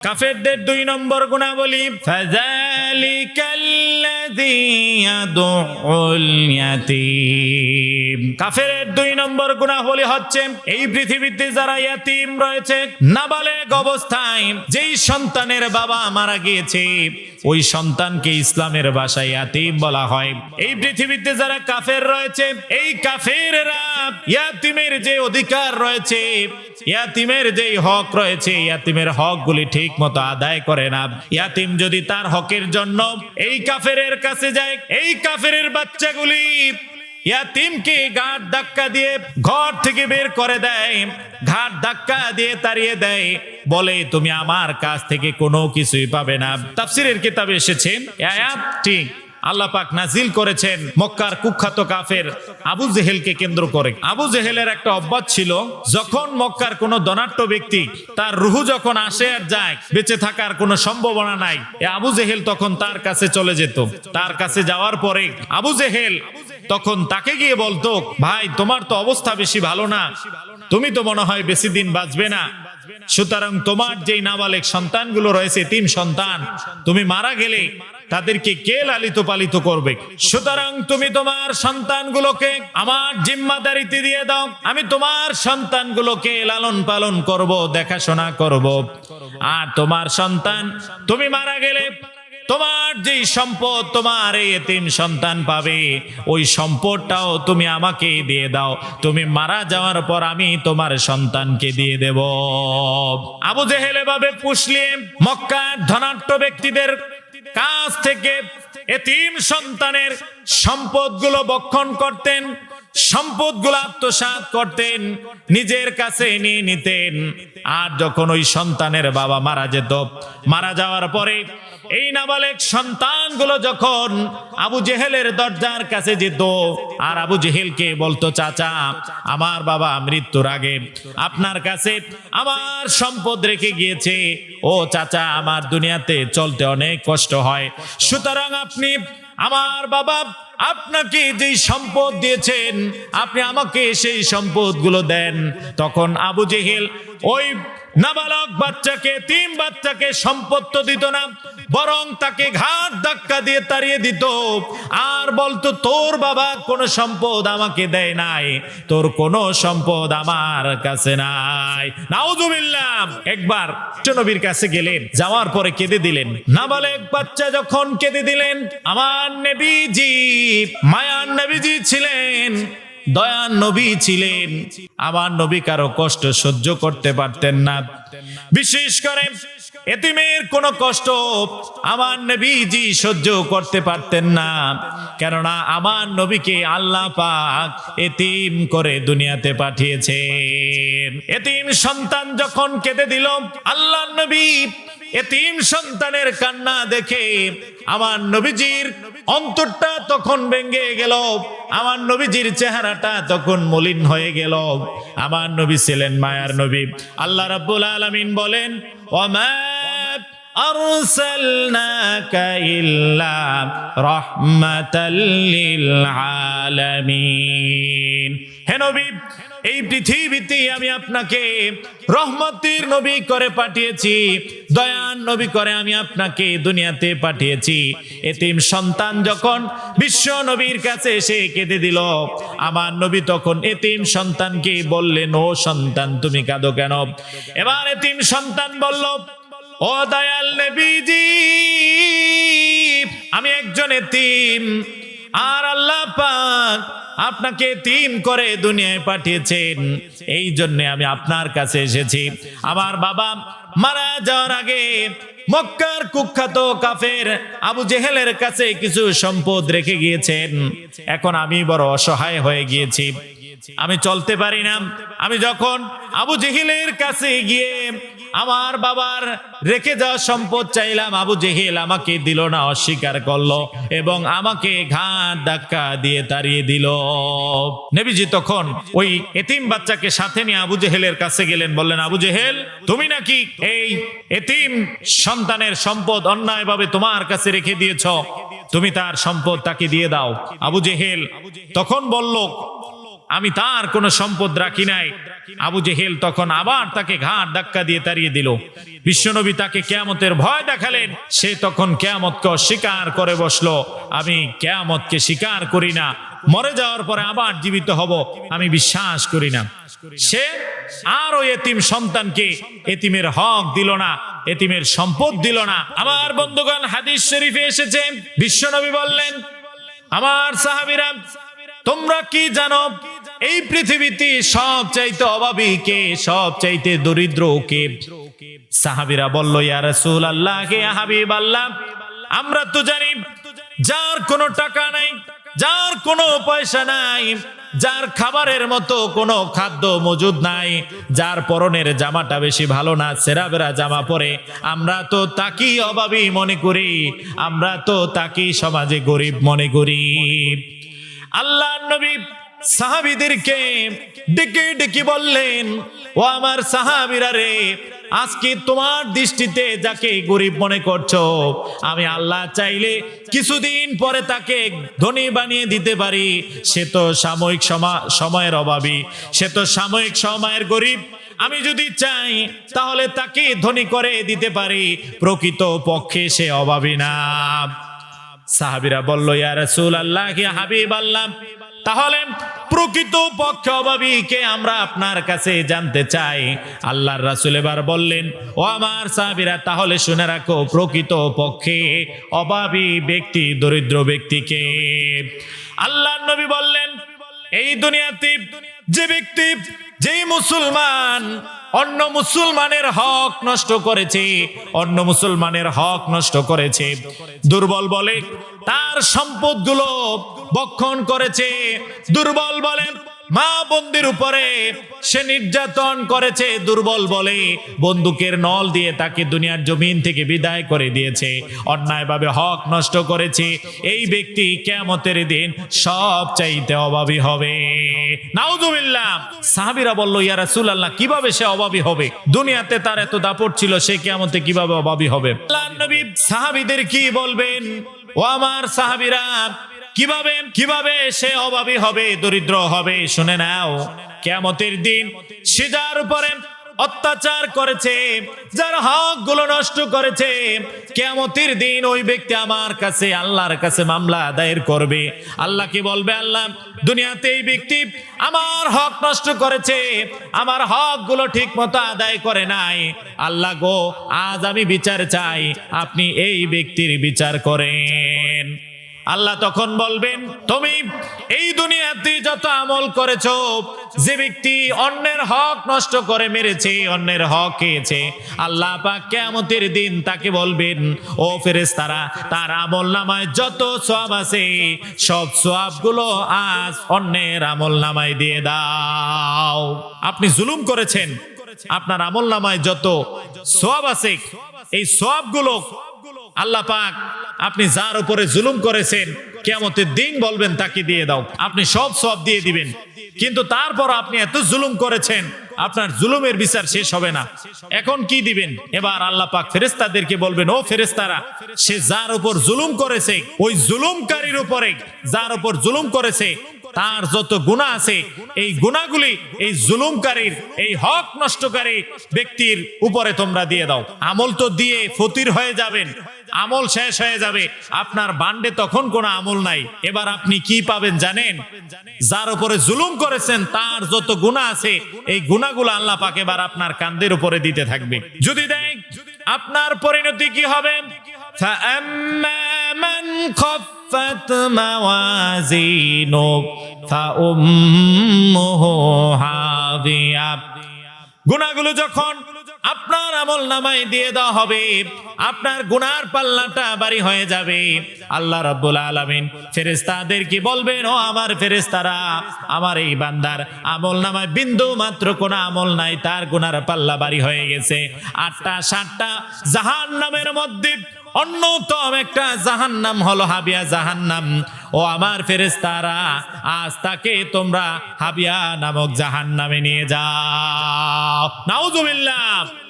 কাফেরদের দুই নম্বর গুণাবলী কাফেরের দুই নম্বর গুণাবলী হচ্ছে, এই পৃথিবীতে যারা ইয়াতিম রয়েছে, নাবালেগ অবস্থায় যেই সন্তানের বাবা মারা গিয়েছে ওই সন্তানকে ইসলামের ভাষায় ইয়াতিম বলা হয়। এই পৃথিবীতে যারা কাফের রয়েছে, এই কাফেররা ইয়াতিমের যে অধিকার রয়েছে, ইয়াতিমের যেই হক রয়েছে, ইয়াতিমের হকগুলি ঠিক মতো আদায় করে না। ইয়াতিম যদি তার হকের জন্য এই কাফেরের কাছে যায়, এই কাফেরের বাচ্চাগুলি ইয়াতিমকে ঘাট ধাক্কা দিয়ে ঘর থেকে বের করে দেয়? ঘাট ধাক্কা দিয়ে তাড়িয়ে দেয়। বলে, তুমি আমার কাছ থেকে কোনো কিছুই পাবে না। তাফসিরের কিতাবে এসেছে আয়াতটি আল্লাহ পাক নাজিল করেছেন মক্কার কুখ্যাত কাফের আবু জেহেলকে কেন্দ্র করে। আবু জেহেলের একটা অভ্যাস ছিল, যখন মক্কার কোনো ধনাট্য ব্যক্তি তার রুহু যখন আসে আর যায়, বেঁচে থাকার কোনো সম্ভাবনা নাই। আবু জেহেল তখন তার কাছে চলে যেত। তার কাছে যাওয়ার পরে আবু জেহেল তখন তাকে গিয়ে বলতো, ভাই, তোমার তো অবস্থা বেশি ভালো না। তুমি তো মনে হয় বেশি দিন বাঁচবে না। সুতরাং তোমার যেই নাবালেক সন্তানগুলো রয়েছে, তিন সন্তান, তুমি মারা গেলে তাদেরকে কে লালিত পালিত করবে? সুতরাং তুমি তোমার সন্তানগুলোকে আমার জিম্মাদারিতে দিয়ে দাও। আমি তোমার সন্তানগুলোকে লালন পালন করব, দেখাশোনা করব। আর তোমার সন্তান, তুমি মারা গেলে তোমার যেই সম্পদ তোমার এই এতিম সন্তান পাবে, ওই সম্পদটাও তুমি আমাকে দিয়ে দাও। তুমি মারা যাওয়ার পর আমি তোমার সন্তানকে দিয়ে দেব। আবু জেহেল এভাবে পুষলে মক্কার ধনাঢ্য ব্যক্তিদের কাছ থেকে এতিম সন্তানের সম্পদগুলো বক্ষণ করতেন। সম্পদগুলো আত্মসাৎ করতেন, নিজের কাছে নিয়ে নিতেন। আর যখন ওই সন্তানের বাবা মারা যেত, মারা যাওয়ার পরে এই নাবালেক সন্তানগুলো যখন আবু জেহেলের দরজার কাছে যেত, আর আবু জেহেলকে বলতো, চাচা, আমার বাবা মৃত্যুর আগে আপনার কাছে আমার সম্পদ রেখে গিয়েছে। ও চাচা, আমার দুনিয়াতে চলতে অনেক কষ্ট হয়। সুতরাং আপনি আমার বাবা আপনাকে যেই সম্পদ দিয়েছেন, আপনি আমাকে সেই সম্পদগুলো দেন। তখন আবু জেহিল ওই নাবালক বাচ্চাকে, তিন বাচ্চাকে সম্পদ তো দিত না বরং তাকে ঘাট ধাক্কা দিয়ে তাড়িয়ে দিত। আর বলতো, তোর বাবা কোনো সম্পদ আমাকে দেয় নাই, তোর কোনো সম্পদ আমার কাছে নাই। নাউজুবিল্লাহ, একবার নবীর কাছে গেলেন, যাওয়ার পরে কেঁদে দিলেন। নাবালেক বাচ্চা যখন কেঁদে দিলেন, আমার নেবিজি, মায়ার নেবিজি ছিলেন দয়ান নবী ছিলেন। আমার নবী কারও কষ্ট সহ্য করতে পারতেন না। বিশেষ করে এতিমের কোন কষ্ট আমার নবীজি সহ্য করতে পারতেন না। কেননা আমার নবীকে আল্লাহ পাক এতিম করে দুনিয়াতে পাঠিয়েছেন। এতিম সন্তান যখন কেঁদে দিল, আল্লাহ নবী এতিম সন্তানের কান্না দেখে আমার নবীজির অন্তরটা তখন ভেঙে গেল, আমার নবীজির চেহারাটা তখন মলিন হয়ে গেল। আমার নবী ছিলেন মায়ার নবী। আল্লাহ রাব্বুল আলামিন বলেন ওমা أرسلناك إلا رحمة للعالمين হে নবী এই পৃথিবীতে আমি আপনাকে রহমতের নবী করে পাঠিয়েছি দয়ান নবী করে আমি আপনাকে দুনিয়াতে পাঠিয়েছি এতিম সন্তান যখন বিশ্ব নবীর কাছে এসে কেঁদে দিল আমার নবী তখন এতিম সন্তানকে বললেন ও সন্তান তুমি কাঁদো কেন এবার এতিম সন্তান বলল ও দয়াল নবীজি, আমি একজন এতিম আর আল্লাহ পাক আপনাকে তিন করে দুনিয়ায় পাঠিয়েছেন। এই জন্য আমি আপনার কাছে এসেছি। আমার বাবা মারা যাওয়ার আগে মক্কার কুখ্যাত কাফের আবু জেহেলের কাছে কিছু সম্পদ রেখে গিয়েছেন। এখন আমি বড় অসহায় হয়ে গিয়েছি। আমি চলতে পারি না। আমি যখন আবু জেহিলের কাছে গিয়ে আমার বাবার রেখে যাওয়া সম্পদ চাইলাম, আবু জেহেল আমাকে দিল না, অস্বীকার করল এবং আমাকে ঘাট ধাক্কা দিয়ে তাড়িয়ে দিল। নেবিজি তখন ওই এতিম বাচ্চাকে সাথে নিয়ে আবু জেহেলের কাছে গেলেন, বললেন, আবু জেহেল, তুমি নাকি এই এতিম সন্তানের সম্পদ অন্যায়ভাবে তোমার কাছে রেখে দিয়েছ? তুমি তার সম্পদ তাকে দিয়ে দাও। আবু জেহেল তখন বলল আমি তার কোনো সম্পদ রাখি নাই। আবু জেহেল তখন আবার তাকে ঘাট ধাক্কা দিয়ে তাড়িয়ে দিল। বিশ্বনবী তাকে কেয়ামতের ভয় দেখালেন। সে তখন কেয়ামতকে অস্বীকার করে বসল। আমি কেয়ামতকে স্বীকার করি না। মরে যাওয়ার পরে আবার জীবিত হব, আমি বিশ্বাস করি না। সে আর এতিম সন্তানকে এতিমের হক দিল না, এতিমের সম্পদ দিল না। আমার বন্ধুগণ, হাদিস শরীফে এসেছে। বিশ্বনবী বললেন, আমার সাহাবিরা, তোমরা কি জানো এই পৃথিবীতে সব চাইতে অভাবী কে? সব চাইতে দরিদ্র কে? সাহাবিরা বলল, ইয়া রাসূল আল্লাহ কে হাবিব আল্লাহ আমরা তো জানি যার কোনো টাকা নাই, যার কোনো পয়সা নাই, যার খাবারের মতো কোনো খাদ্য মজুদ নাই, যার পরনের জামাটা বেশি ভালো না, সেরাবেরা জামা পরে, আমরা তো তাকেই অভাবী মনে করি, আমরা তো তাকেই সমাজে গরিব মনে করি। আল্লাহ নবী সাহাবিদেরকে ডেকে ডেকে বললেন, ও আমার সাহাবিরা রে, আজকে তোমার দৃষ্টিতে যাকে গরিব মনে করছ, আমি আল্লাহ চাইলে কিছুদিন পরে তাকে ধনী বানিয়ে দিতে পারি। সে তো সাময়িক সময়ের অভাবী, সে তো সাময়িক সময়ের গরিব। আমি যদি চাই, তাহলে তাকে ধনী করে দিতে পারি। প্রকৃত পক্ষে সে অভাবী না। সাহাবিরা বলল, ইয়া রাসূল আল্লাহ হাবিব আল্লাহ তাহলে প্রকৃত পক্ষে অভাবীকে আমরা আপনার কাছে জানতে চাই। আল্লাহর রাসূল এবার বললেন, ও আমার সাহাবিরা, তাহলে শুনে রাখো, প্রকৃত পক্ষে অভাবী ব্যক্তি, দরিদ্র ব্যক্তিকে। আল্লাহর নবী বললেন, এই দুনিয়াতে যে ব্যক্তি, যেই মুসলমান, অন্য মুসলমানের হক নষ্ট করেছে, অন্য মুসলমানের হক নষ্ট করেছে, দুর্বল বলে, তার সম্পদগুলো বক্ষণ করেছে, দুর্বল বলে, মা বন্দির উপরে। সে নির্যাতন করেছে, দুর্বল বলে, বন্দুকের নল দিয়ে তাকে দুনিয়ার জমিন থেকে বিদায় করে দিয়েছে। অন্যায়ভাবে হক নষ্ট করেছে। এই ব্যক্তি কেমতের দিন সব চাইতে অভাবী হবে। নাউজুবিল্লাহ। সাহাবিরা বলল, ইয়া রাসূলুল্লাহ, কীভাবে সে অভাবী হবে? দুনিয়াতে তার এত দাপট ছিল, সে কেমতে কীভাবে অভাবী হবে? আল্লাহর নবী সাহাবীদের কি বলবেন? ও আমার সাহাবীরা কীভাবে কীভাবে সে অভাবী হবে, দরিদ্র হবে, শুনে নাও। কেমতের দিন সে যার উপরে অত্যাচার করেছে, যার হকগুলো নষ্ট করেছে। কেমতির দিন ওই ব্যক্তি আমার কাছে, আল্লাহর কাছে মামলা দায়ের করবে। আল্লাহকে বলবে? আল্লাহ, দুনিয়াতে এই ব্যক্তি আমার হক নষ্ট করেছে, আমার হকগুলো ঠিক মতো আদায় করে নাই। আল্লাহ গো, আজ আমি বিচার চাই, আপনি এই ব্যক্তির বিচার করেন। আল্লাহ তখন বলবেন, তুমি এই দুনিয়াতে যত আমল করেছ, যে ব্যক্তি অন্যের হক নষ্ট করে মেরেছে, অন্যের হক খেয়েছে, আল্লাহ পাক কেয়ামতের দিন তাকে বলবেন, ও ফেরেশতারা, তার আমল নামায় যত সওয়াব আছে, সব সওয়াবগুলো আজ অন্যের আমল নামায় দিয়ে দাও। আপনি জুলুম করেছেন, আপনার আমল নামায় যত সওয়াব আছে, এই সওয়াবগুলো আল্লাহ পাক আপনি যার উপরে জুলুম করেছেন কেমতের দিন বলবেন, তাকে দিয়ে দাও। আপনি সব সব দিয়ে দিবেন। কিন্তু তারপর আপনি এত জুলুম করেছেন, আপনার জুলুমের বিচার শেষ হবে না। এখন কি দিবেন? এবার আল্লাহ পাক ফেরেস্তাদেরকে বলবেন, ও ফেরেস্তারা সে যার উপর জুলুম করেছে, ওই জুলুমকারীর উপরে যার উপর জুলুম করেছে, তার যত গুণা আছে, এই গুণাগুলি এই জুলুমকারীর, এই হক নষ্টকারী ব্যক্তির উপরে তোমরা দিয়ে দাও। আমল তো দিয়ে ফতির হয়ে যাবেন। আমল শেষ হয়ে যাবে আপনার বান্ডে তখন কোনো আমল নাই এবার আপনি কি পাবেন জানেন যার উপরে জুলুম করেছেন তার যত গুণা আছে এই গুণাগুলো আল্লাহ পাক এবার আপনার কান্দের উপরে দিতে থাকবে যদি দেখ আপনার পরিণতি কি হবে فأما من خفت موازينه فأمه هاوية গুণাগুলো যখন আপনার আমল নামায় দিয়ে দেওয়া হবে। আপনার গুনার পাল্লাটা বাড়ি হয়ে যাবে। আল্লাহ রাব্বুল আলামিন ফেরেশতাদেরকে বলবেন? ও আমার ফেরেশতারা, আমার এই বান্দার আমল নামায় বিন্দু মাত্র কোন আমল নাই, তার গুনার পাল্লা বাড়ি হয়ে গেছে। আটটা, সাতটা জাহান্নামের মধ্যে অন্যতম একটা জাহান্নাম হলো হাবিয়া জাহান্নাম। ও আমার ফেরেস্তারা আজ তাকে তোমরা হাবিয়া নামক জাহান্নামে নিয়ে যাও। নাউজুবিল্লাহ।